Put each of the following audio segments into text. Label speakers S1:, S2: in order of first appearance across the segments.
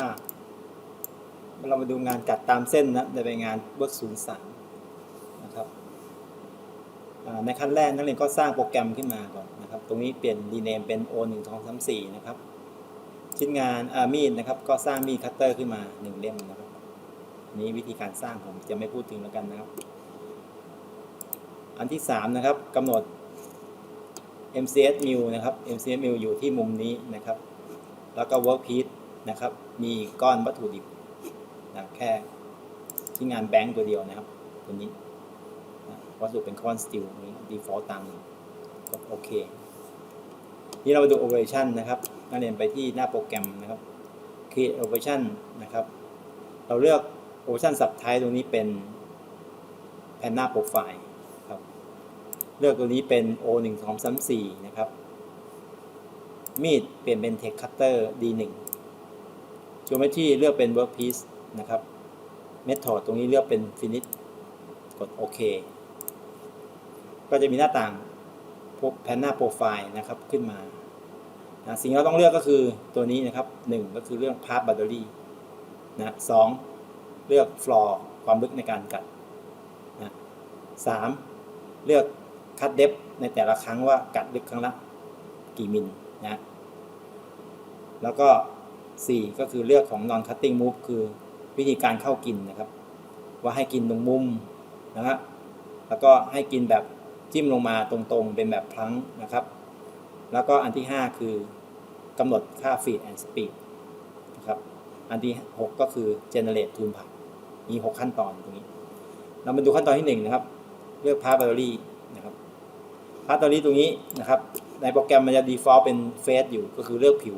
S1: อ่าเรามาดูงานกัดตามเส้นนะจะเป็นงานเวิร์ศูนย์สามนะครับในขั้นแรกนักเรียนก็สร้างโปรแกรมขึ้นมาก่อนนะครับ ตรงนี้เปลี่ยนรีเนมเป็น O 1 2 3 4นะครับ ชิ้นงานมีดนะครับ ก็สร้างมีดคัตเตอร์ขึ้นมาหนึ่งเล่มนะครับ นี้วิธีการสร้างผมจะไม่พูดถึงแล้วกันนะครับ อันที่สามนะครับกำหนด MCS m i l นะครับ MCS m i l อยู่ที่มุมนี้นะครับ แล้วก็ workpiece นะครับ มีก้อนวัตถุดิบนะแค่ที่งานแบงก์ตัวเดียวนะครับ ตัวนี้นะวัสดุเป็นก้อนสตีลนี้ default ตามนี้กดโอเค นี่เรามาดู operation นะครับนักเรียนไปที่หน้าโปรแกรมนะครับ create operation นะครับ เราเลือก operation subtype ตรงนี้เป็น panna profile ครับเลือกตัวนี้เป็น O 1 2 3 4นะครับมีดเปลี่ยนเป็น Text Cutter D1 Geometry เลือกเป็น Workpiece นะครับ Method ตรงนี้เลือกเป็น Finish กดโอเคก็จะมีหน้าต่างพวก Panna Profile นะครับขึ้นมานะสิ่งที่เราต้องเลือกก็คือตัวนี้นะครับ 1 ก็คือเรื่อง Part Boundary นะสองเลือก Floor ความลึกในการกัดนะสามเลือกคัดเดฟในแต่ละครั้งว่ากัดลึกครั้งละกี่มิลนะแล้วก็ 4ก็คือเลือกของ non cutting move คือวิธีการเข้ากินนะครับ ว่าให้กินตรงมุมนะฮะแล้วก็ให้กินแบบจิ้มลงมาตรงๆ เป็นแบบพลังนะครับ แล้วก็อันที่ 5 คือกำหนดค่า feed and speed นะครับ อันที่ 6 ก็คือ generate tune path มี 6 ขั้นตอนตรงนี้ เรามาดูขั้นตอนที่ 1 นะครับ เลือก path boundary นะครับพาร์ตตอรี่ตรงนี้นะครับ ในโปรแกรมมันจะ default เป็นเฟสอยู่ก็คือเลือกผิว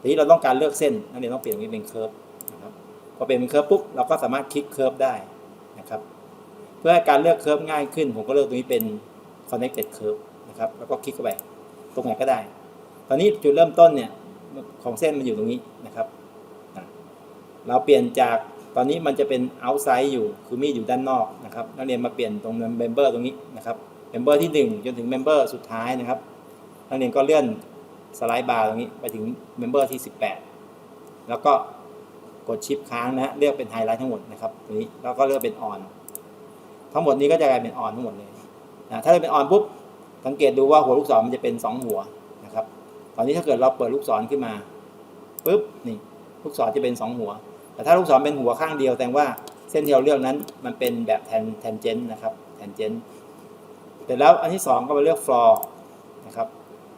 S1: ทีนี้เราต้องการเลือกเส้นนักเรียนต้องเปลี่ยนตรงนี้เป็นเคิร์ฟนะครับพอเปลี่ยนเป็นเคิร์ฟปุ๊บเราก็สามารถคลิกเคิร์ฟได้นะครับ เพื่อให้การเลือกเคิร์ฟง่ายขึ้น ผมก็เลือกตรงนี้เป็น connected curve นะครับ แล้วก็คลิกเข้าไปตรงไหนก็ได้ ตอนนี้จุดเริ่มต้นเนี่ยของเส้นมันอยู่ตรงนี้นะครับอะเราเปลี่ยนจากตอนนี้มันจะเป็น outside อยู่คือมีดอยู่ด้านนอกนะครับ นักเรียนมาเปลี่ยนตรง member ตรงนี้นะครับเมมเบอร์ที่ 1 จนถึงเมมเบอร์สุดท้ายนะครับ นักเรียนก็เลื่อน สไลด์บาร์ตรงนี้ไปถึงเมมเบอร์ที่ 18 แล้วก็กดชิปค้างนะเลือกเป็นไฮไลท์ทั้งหมดนะครับตรงนี้แล้วก็เลือกเป็นออนทั้งหมดนี้ก็จะกลายเป็นออนทั้งหมดเลยนะถ้าเลือกเป็นออนปุ๊บสังเกตดูว่าหัวลูกศรมันจะเป็น 2 หัวนะครับตอนนี้ถ้าเกิดเราเปิดลูกศรขึ้นมาปุ๊บนี่ลูกศรจะเป็น 2 หัว แต่ถ้าลูกศรเป็นหัวข้างเดียวแสดงว่าเส้นที่เราเลือกนั้นมันเป็นแบบแทนแทนเจนนะครับแทนเจนเสร็จแล้วอันที่ 2 ก็มาเลือก floor นะครับ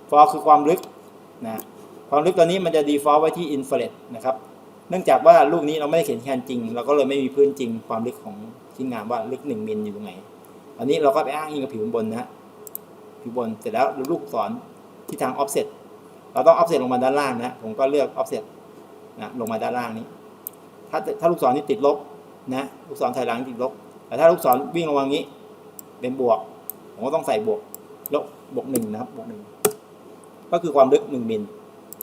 S1: floor คือความลึก นะความลึกตอนนี้มันจะ default ไว้ที่ infrared นะครับ เนื่องจากว่าลูกนี้เราไม่ได้เขียนแทนจริง เราก็เลยไม่มีพื้นจริง ความลึกของชิ้นงานว่าลึก1มิลอยู่ตรงไหน อันนี้เราก็ไปอ้างอิงกับผิวบนนะผิวบนเสร็จแล้วลูกศรที่ทาง offset เราต้อง offset ลงมาด้านล่างนะผมก็เลือก offset นะลงมาด้านล่างนี้ ถ้าถ้าลูกศรนี่ติดลบนะลูกศรถอยหลังติดลบ แต่ถ้าลูกศรวิ่งลงมาอย่างนี้ เป็นบวก ผมก็ต้องใส่บวกลบบวกหนึ่งนะครับบวกหนึ่ง ก็คือความลึกหนึ่งมิล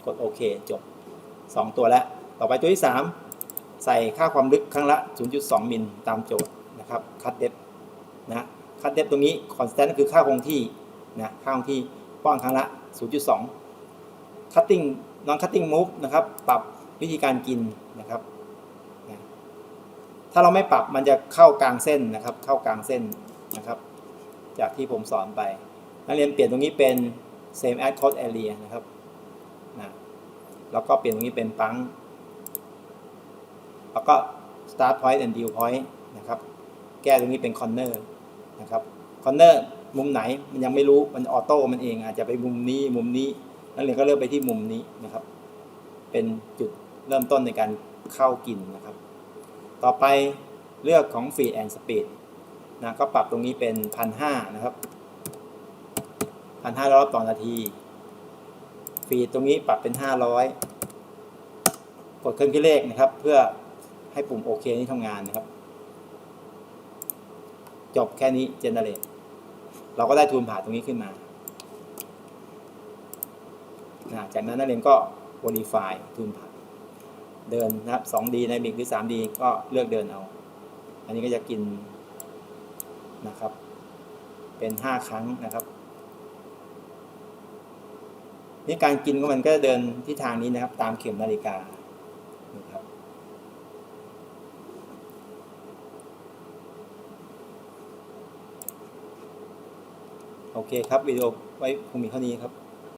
S1: กดโอเคจบสองตัวแล้ว ต่อไปตัวที่สามใส่ค่าความลึกครั้งละ 0.2 มิลตามโจทย์นะครับ คัดเดฟนะคัดเดฟตรงนี้คอนสแตนต์คือค่าคงที่นะค่าคงที่กว้างครั้งละ 0.2 cutting non cutting move นะครับ ปรับวิธีการกินนะครับนะถ้าเราไม่ปรับมันจะเข้ากลางเส้นนะครับ เข้ากลางเส้นนะครับ จากที่ผมสอนไป นักเรียนเปลี่ยนตรงนี้เป็น same as code area นะครับนะแล้วก็เปลี่ยนตรงนี้เป็นปังแล้วก็ start point and deal point นะครับ แก้ตรงนี้เป็น corner นะครับ corner มุมไหนมันยังไม่รู้มันออโต้มันเองอาจจะไปมุมนี้มุมนี้นักเรียนก็เลือกไปที่มุมนี้นะครับ เป็นจุดเริ่มต้นในการเข้ากินนะครับ ต่อไปเลือกของ feed and speed นะก็ปรับตรงนี้เป็นพันห้านะครับ พันห้ารอบต่อนาทีฟีดตรงนี้ปรับเป็นห้าร้อยกดเครื่องคิดเลขนะครับ เพื่อให้ปุ่มโอเคนี้ทำงานนะครับ จบแค่นี้ generate เราก็ได้ทูนผ่าตรงนี้ขึ้นมา จากนั้นนักเรียนก็ modify ทูนผ่าเดินนะครับ 2D ในมิกหรือ 3D ก็เลือกเดินเอา อันนี้ก็จะกินนะครับ เป็นห้าครั้งนะครับ นี่การกินของมันก็เดินที่ทางนี้นะครับ ตามเข็มนาฬิกาโอเคครับวิดีโอไว้คงมีเท่านี้ครับ